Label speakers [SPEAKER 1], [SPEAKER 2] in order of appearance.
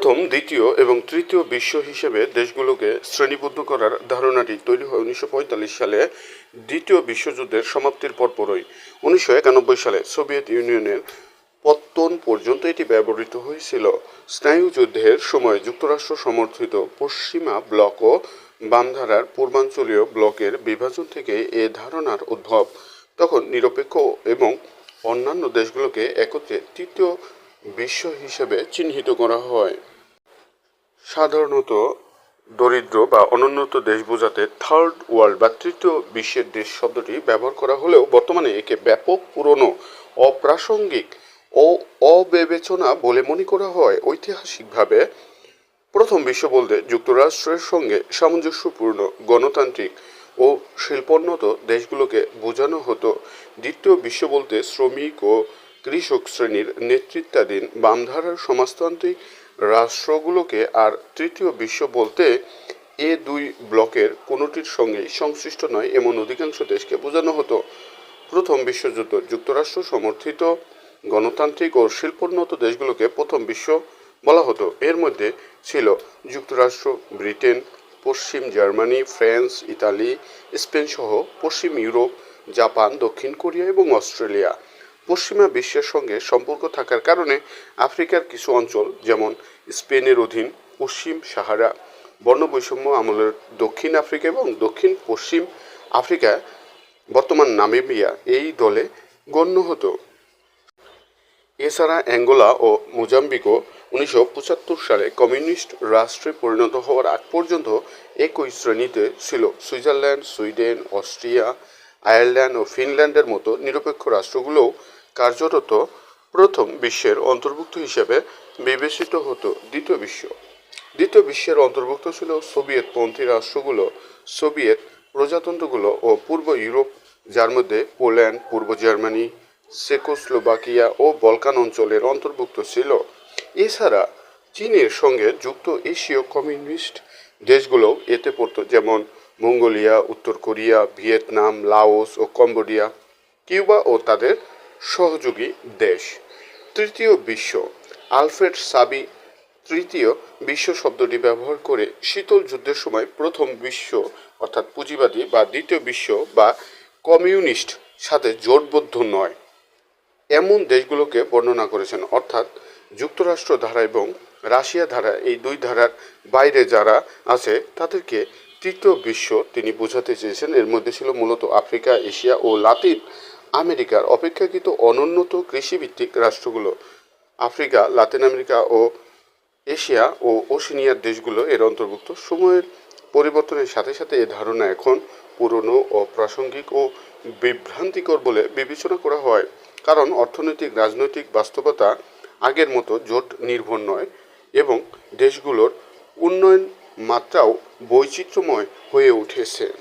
[SPEAKER 1] প্রথম, দ্বিতীয় এবং তৃতীয় বিশ্ব হিসেবে দেশগুলোকে শ্রেণীবদ্ধ করার ধারণাটি তৈরি হয় উনিশশো পঁয়তাল্লিশ সালে দ্বিতীয় বিশ্বযুদ্ধের সমাপ্তির পরপরই। উনিশশো একানব্বই সালে সোভিয়েত ইউনিয়নের পত্তন পর্যন্ত এটি ব্যবহৃত হয়েছিল। স্নায়ুযুদ্ধের সময় যুক্তরাষ্ট্র সমর্থিত পশ্চিমা ব্লক ও বামধারার পূর্বাঞ্চলীয় ব্লকের বিভাজন থেকে এ ধারণার উদ্ভব। তখন নিরপেক্ষ এবং অন্যান্য দেশগুলোকে একত্রে তৃতীয় বিশ্ব হিসেবে চিহ্নিত করা হয়। সাধারণত দরিদ্র বা অনুন্নত দেশ বোঝাতে থার্ড ওয়ার্ল্ড বা তৃতীয় বিশ্বের দেশ শব্দটি ব্যবহার করা হলেও বর্তমানে একে ব্যাপক, পুরনো, অপ্রাসঙ্গিক ও অবিবেচনা বলে মনে করা হয়। ঐতিহাসিকভাবে প্রথম বিশ্ব বলতে যুক্তরাষ্ট্রের সঙ্গে সামঞ্জস্যপূর্ণ গণতান্ত্রিক ও শিল্পোন্নত দেশগুলোকে বোঝানো হতো। দ্বিতীয় বিশ্ব বলতে শ্রমিক ও কৃষক শ্রেণির নেতৃত্বাধীন বামধারার সমাজতান্ত্রিক রাষ্ট্রগুলোকে আর তৃতীয় বিশ্ব বলতে এ দুই ব্লকের কোনোটির সঙ্গে সংশ্লিষ্ট নয় এমন অধিকাংশ দেশকে বোঝানো হতো। প্রথম বিশ্বযুদ্ধ যুক্তরাষ্ট্র সমর্থিত গণতান্ত্রিক ও শিল্পোন্নত দেশগুলোকে প্রথম বিশ্ব বলা হতো। এর মধ্যে ছিল যুক্তরাষ্ট্র, ব্রিটেন, পশ্চিম জার্মানি, ফ্রান্স, ইতালি, স্পেন সহ পশ্চিম ইউরোপ, জাপান, দক্ষিণ কোরিয়া এবং অস্ট্রেলিয়া। পশ্চিমা বিশ্বের সঙ্গে সম্পর্ক থাকার কারণে আফ্রিকার কিছু অঞ্চল, যেমন স্পেনের অধীন পশ্চিম সাহারা, বর্ণবৈষম্য আমলের দক্ষিণ আফ্রিকা এবং দক্ষিণ পশ্চিম আফ্রিকা, বর্তমান নামিবিয়া এই দলে গণ্য হতো। এছাড়া অ্যাঙ্গোলা ও মোজাম্বিকও উনিশশো পঁচাত্তর সালে কমিউনিস্ট রাষ্ট্রে পরিণত হওয়ার আগ পর্যন্ত একই শ্রেণীতে ছিল। সুইজারল্যান্ড, সুইডেন, অস্ট্রিয়া, আয়ারল্যান্ড ও ফিনল্যান্ডের মতো নিরপেক্ষ রাষ্ট্রগুলোও কার্যরত প্রথম বিশ্বের অন্তর্ভুক্ত হিসেবে বিবেচিত হতো দ্বিতীয় বিশ্ব। দ্বিতীয় বিশ্বের অন্তর্ভুক্ত ছিল সোভিয়েতপন্থী রাষ্ট্রগুলো, সোভিয়েত প্রজাতন্ত্রগুলো ও পূর্ব ইউরোপ, যার মধ্যে পোল্যান্ড, পূর্ব জার্মানি, চেকোস্লোভাকিয়া ও বলকান অঞ্চলের অন্তর্ভুক্ত ছিল। এছাড়া চীনের সঙ্গে যুক্ত এশীয় কমিউনিস্ট দেশগুলোও এতে পড়তো, যেমন মঙ্গোলিয়া, উত্তর কোরিয়া, ভিয়েতনাম, লাওস ও কম্বোডিয়া। কিউবা ও তাদের সহযোগী দেশ। তৃতীয় বিশ্ব। আলফ্রেড সাবি তৃতীয় বিশ্ব শব্দটি ব্যবহার করে শীতল যুদ্ধের সময় প্রথম বিশ্ব, অর্থাৎ পুঁজিবাদী বা দ্বিতীয় বিশ্ব বা কমিউনিস্ট সাথে জোটবদ্ধ নয়। এমন দেশগুলোকে বর্ণনা করেছেন, অর্থাৎ যুক্তরাষ্ট্র ধারা এবং রাশিয়া ধারা, এই দুই ধারার বাইরে যারা আছে, তাদেরকে তৃতীয় বিশ্ব তিনি বোঝাতে চেয়েছেন। এর মধ্যে ছিল মূলত আফ্রিকা, এশিয়া ও লাতিন আমেরিকার অপেক্ষাকৃত অনুন্নত কৃষিভিত্তিক রাষ্ট্রগুলো, আফ্রিকা, লাতিন আমেরিকা ও এশিয়া ও ওশিনিয়ার দেশগুলো এর অন্তর্ভুক্ত। সময়ের পরিবর্তনের সাথে সাথে এ ধারণা এখন পুরনো অপ্রাসঙ্গিক ও বিভ্রান্তিকর বলে বিবেচনা করা হয়। কারণ অর্থনৈতিক, রাজনৈতিক বাস্তবতা আগের মতো জোট, নির্ভর নয় এবং দেশগুলোর উন্নয়ন মাত্রাও বৈচিত্র্যময় হয়ে উঠেছে।